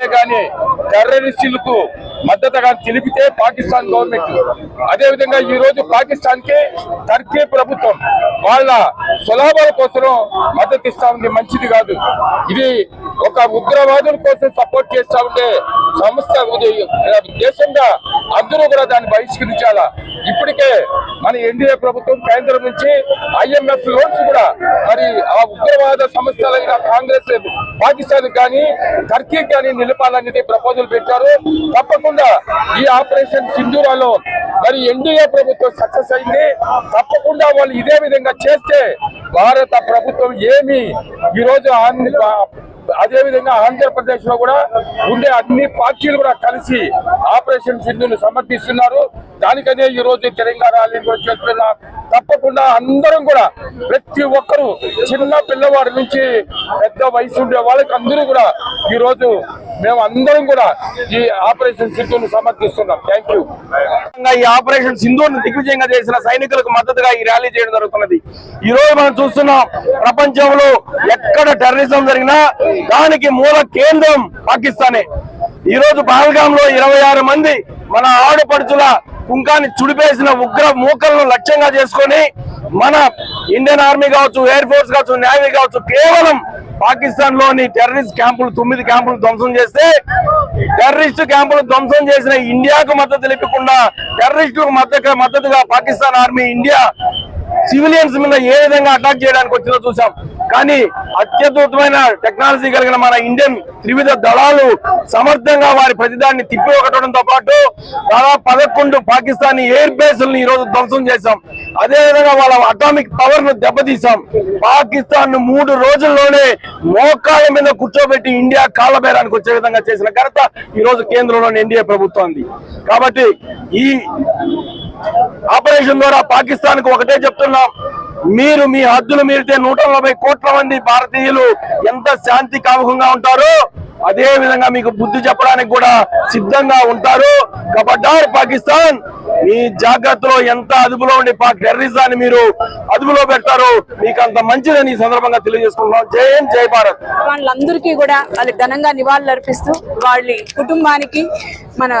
కానీ టెర్రరిస్టులకు మద్దతుగా తెలిపితే పాకిస్తాన్ గవర్నమెంట్. అదేవిధంగా ఈ రోజు పాకిస్తాన్కి టర్కీ ప్రభుత్వం వాళ్ళ సులాభాల కోసం మద్దతు ఇస్తా ఉంది. మంచిది కాదు. ఇది ఒక ఉగ్రవాదుల కోసం సపోర్ట్ చేస్తా ఉండే సంస్థ. దేశంగా అందరూ కూడా దాన్ని బహిష్కరించాలా? ఇప్పటికే మన ఎన్డీఏ ప్రభుత్వం కేంద్రం నుంచి ఐఎంఎఫ్ లోన్స్ కూడా మరి ఆ ఉగ్రవాద సంస్థలైన కాంగ్రెస్ పాకిస్తాన్ కానీ టర్కీ కానీ నిలపాలనేది ప్రపోజల్ పెట్టారు. తప్పకుండా ఈ ఆపరేషన్ సింధూరాలో మరి ఎన్డీఏ ప్రభుత్వం సక్సెస్ అయింది. తప్పకుండా వాళ్ళు ఇదే విధంగా చేస్తే భారత ప్రభుత్వం ఏమి ఈరోజు రోజు ఆంధ్ర అదే విధంగా ఆంధ్రప్రదేశ్లో కూడా ఉండే అన్ని పార్టీలు కూడా కలిసి ఆపరేషన్ సింధును సమర్థిస్తున్నారు. దానికనే ఈ రోజు తెలంగాణ ర్యాలీని కూడా చేస్తున్నా. తప్పకుండా అందరం కూడా ప్రతి ఒక్కరూ చిన్న పిల్లవాడి నుంచి పెద్ద వయసు ఉండే వాళ్ళకి అందరూ కూడా ఈ రోజు మేము అందరం కూడా ఈ ఆపరేషన్ సింధును సమర్థిస్తున్నాం. థ్యాంక్ యూ ఈ ఆపరేషన్ సింధూర్ను దిగ్విజయంగా చేసిన సైనికులకు మద్దతుగా ఈ ర్యాలీ చేయడం జరుగుతున్నది. ఈ రోజు మనం చూస్తున్నాం ప్రపంచంలో ఎక్కడ టెర్రరిజం జరిగినా దానికి మూల కేంద్రం పాకిస్తానే. ఈ రోజు పహల్గామ్లో ఇరవై ఆరు మంది మన ఆడపడుచుల కుంకాన్ని చుడిపేసిన ఉగ్ర మూకలను లక్ష్యంగా చేసుకొని మన ఇండియన్ ఆర్మీ కావచ్చు ఎయిర్ ఫోర్స్ కావచ్చు నేవీ కావచ్చు కేవలం పాకిస్తాన్లోని టెర్రరిస్ట్ క్యాంపులు తొమ్మిది క్యాంపులు ధ్వంసం చేస్తే టెర్రరిస్ట్ క్యాంపులు ధ్వంసం చేసిన ఇండియాకు మద్దతు తెలిపకుండా టెర్రరిస్టులకు మద్దతు మద్దతుగా పాకిస్తాన్ ఆర్మీ ఇండియా సివిలియన్స్ మీద ఏ విధంగా అటాక్ చేయడానికి వచ్చిందో చూసాం కానీ అత్యద్భుతమైన టెక్నాలజీ కలిగిన మన ఇండియన్ త్రివిధ దళాలు సమర్థంగా వారి ప్రతిదాన్ని తిప్పి ఒకటడంతో పాటు దాదాపు పదకొండు పాకిస్తానీ ఎయిర్ బేస్లను ఈ రోజు ధ్వంసం చేశాం. అదే విధంగా వాళ్ళ అటామిక్ పవర్ను దెబ్బతీసాం పాకిస్తాన్ను మూడు రోజుల్లోనే మోకాళ్ళ మీద కూర్చోబెట్టి ఇండియా కాళ్ళబేరానికి వచ్చే విధంగా చేసిన ఘనత ఈ రోజు కేంద్రంలోని ఎన్డీఏ ప్రభుత్వం కాబట్టి ఈ దేశం ద్వారా పాకిస్తాన్కు ఒకటే చెప్తున్నాం. మీరు మీ హద్దులు మీరితే నూట నలభై కోట్ల మంది భారతీయులు ఎంత శాంతి కామకంగా ఉంటారో? అదే విధంగా మీకు బుద్ధి చెప్పడానికి కూడా సిద్ధంగా ఉంటారు. కబడ్డార్ పాకిస్తాన్ మీ జాగ్రత్తలో ఎంత అదుపులో ఉండి టెర్రరిజాన్ని మీరు అదుపులో పెడతారు మీకు అంత మంచిదని ఈ సందర్భంగా తెలియజేసుకుంటున్నాం. జై హింద్ జై భారత్. వాళ్ళందరికీ కూడా వాళ్ళు ఘనంగా నివాళులు అర్పిస్తూ వాళ్ళ కుటుంబానికి మన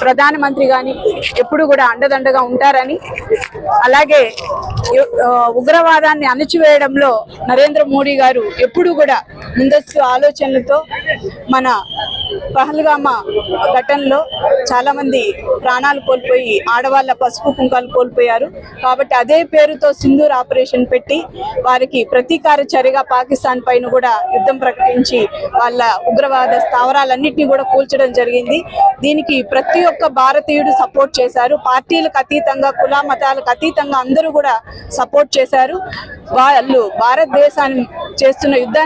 ప్రధానమంత్రి కానీ ఎప్పుడు కూడా అండదండగా ఉంటారని అలాగే ఉగ్రవాదాన్ని అణచివేయడంలో నరేంద్ర మోడీ గారు ఎప్పుడు కూడా ముందస్తు ఆలోచనలతో మన పహల్గామ ఘటనలో చాలా మంది ప్రాణాలు కోల్పోయి ఆడవాళ్ళ పసుపు కుంకాలు కోల్పోయారు. కాబట్టి అదే పేరుతో సింధూర్ ఆపరేషన్ పెట్టి వారికి ప్రతీకార చర్యగా పాకిస్తాన్ పైన కూడా యుద్ధం ప్రకటించి వాళ్ళ ఉగ్రవాద స్థావరాలన్నింటినీ కూడా కూల్చడం జరిగింది. దీనికి ప్రతి ఒక్క భారతీయుడు సపోర్ట్ చేశారు. పార్టీలకు అతీతంగా కుల మతాలకు అతీతంగా అందరూ కూడా సపోర్ట్ చేశారు. వాళ్ళు భారతదేశాన్ని చేస్తున్న యుద్ధాన్ని